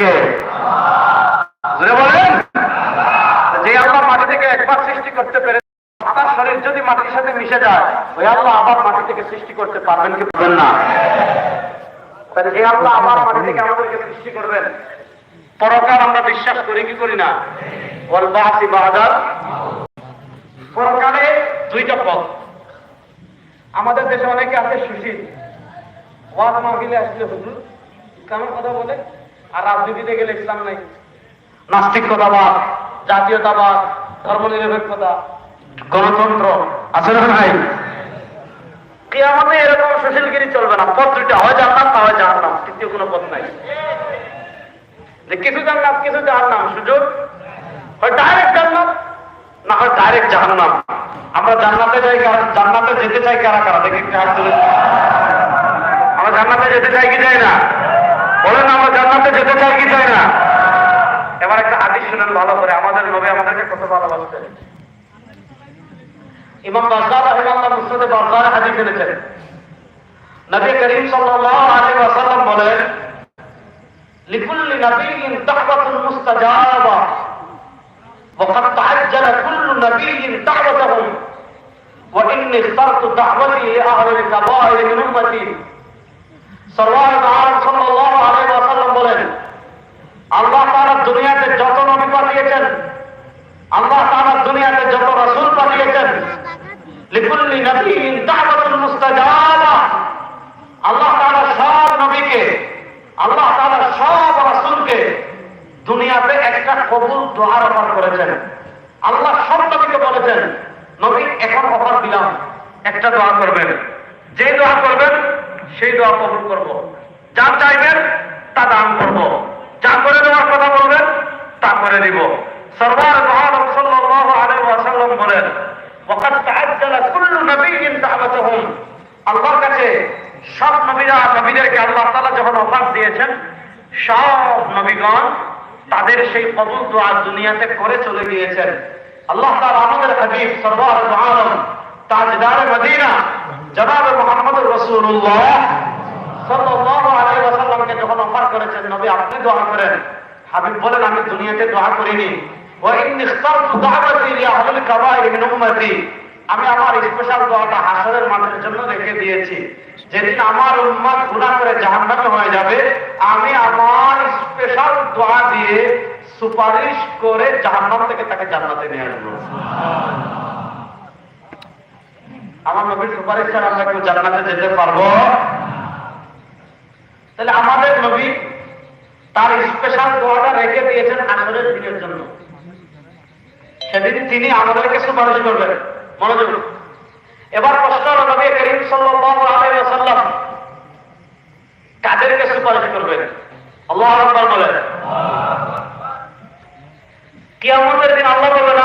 কে বলেন? যে আল্লাহ মাটি থেকে একবার সৃষ্টি করতে পেরে আপনার শরীর যদি মাটির সাথে মিশে যায়, ওই আল্লাহ আবার মাটি থেকে সৃষ্টি করতে পারবেন কি পারবেন না? তাহলে এই আল্লাহ আবার মাটি থেকে আমাদেরকে সৃষ্টি করবেন। পরকাল আমরা বিশ্বাস করি, কি করি না? ওয়াল বাসি বাহাদার পরকালে দুইটা পথ। আমাদের দেশে অনেকে আছে সুশীল। ওয়াজ মাহফিলে আসলে হুজুর, কেমন কথা বলে? আর রাজনীতিতে গেলে ইসলাম নাই। নাস্তিকতাবাদ, জাতীয়তাবাদ, ধর্মনিরপেক্ষতা, গণতন্ত্র, আছে না ভাই কিয়ামতে এরকম সুশীলগিরি চলবে না। পথ দুইটা, হয় জান্নাত না হয় জাহান্নাম। তৃতীয় কোনো পথ নাই। যে কিছু জান্নাত, কিছু জাহান্নাম, সুযোগ, হয় ডাইরেক্ট জান্নাত, না হয় ডাইরেক্ট জাহান্নাম। আমরা জান্নাতে যাই, কারা জান্নাতে যেতে চাই কারা কারা? দেখি আমরা জান্নাতে যেতে চাই কি চাই না? বলেন আমরা জান্নাতে যেতে চাই কি চাই না এবার একটা হাদিস শুনেন ভালো করে আমাদের নবী আমাদেরকে কত ভালোবাসতেন ইমাম বাজার রহিমাল্লাহ মুসনাদে বাজার হাদিস এনেছেন নবী করিম সাল্লাল্লাহু আলাইহি ওয়াসাল্লাম বলেন লিকুল্লি নাবিয়্যিন দাওয়াতুন মুস্তাজাবা وقد تعجل كل نبي دعوتهم وإني اخترت دعوتي لأهل الكبائر من أمتي বলেন, আল্লাহ তাআলা দুনিয়াতে যত নবী পাঠিয়েছেন, আল্লাহ তাআলা দুনিয়াতে যত রাসূল পাঠিয়েছেন আল্লাহ তাআলা সব নবীকে, আল্লাহ তাআলা সব রাসূলকে দুনিয়াতে একটা কবুল দোয়ার অফার করেছেন। আল্লাহ সব নবীকে বলেছেন, নবী, এখন অফার দিলাম, একটা দোয়া করবেন। যে দোয়া করবেন সেই দোয়া কবুল করব। যা চাইবেন, তা দান করব। যা করে দেওয়ার কথা বলবেন, তা করে দিব। সরবার মহানব বলেন আল্লাহর কাছে সব নবীরা, নবীদেরকে আল্লাহ তাআলা যখন অফার দিয়েছেন, সব নবীগণ তাদের সেই কবুল দোয়া দুনিয়াতে করে চলে গিয়েছেন। আল্লাহ তাআলা আমাদের হাবিব সরবার মহানব তাজদার মদিনা। জনাবে মোহাম্মদ রসুল্লাহ আমি আমার স্পেশাল দোয়াটা হাসরের জন্য রেখে দিয়েছি। যেদিন আমার উম্মত গুনাহ করে জাহান্নামে হয়ে যাবে, আমি আমার স্পেশাল দোয়া দিয়ে সুপারিশ করে জাহান্নাম থেকে তাকে জান্নাতে নিয়ে আসব। আমার নবীর সুপারিশ ছাড়া আমরা কেউ জান্নাতে যেতে পারব? তাহলে আমাদের নবী তার স্পেশাল দোয়াটা রেখে দিয়েছেন আসরের দিনের জন্য। সেদিন তিনি আমাদেরকে সুপারিশ করবেন। মনোযোগ। এবার প্রশ্ন নবী করিম ওয়াসাল্লাম কাদেরকে সুপারিশ করবেন? আল্লাহ বলেন। কিয়ামতের দিন আল্লাহ বলবেন